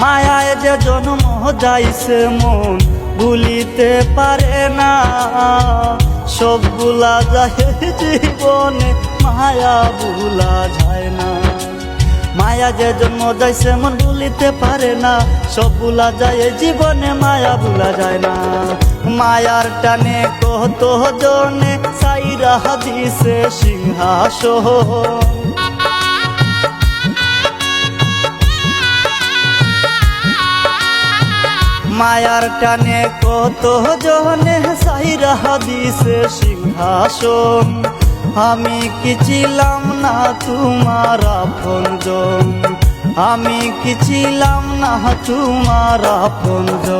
মায়ায় যে জন্ম যাইছে মন ভুলিতে পারে না। সবগুলা যায় জীবনে মায়া ভুলা যায় না। মায়া যে জন্ম যাইছে মন ভুলিতে পারে না। সবগুলা যায় জীবনে মায়া ভুলা যায় না। মায়ার টানে কত জনে সাইরা দিছে সিংহাসন। মায়ার টানে কত জনে সাইরা দিছে সিংহাসন। আমি কি ছিলাম না তোমার আপনজন? আমি কি ছিলাম না তোমার আপনজন?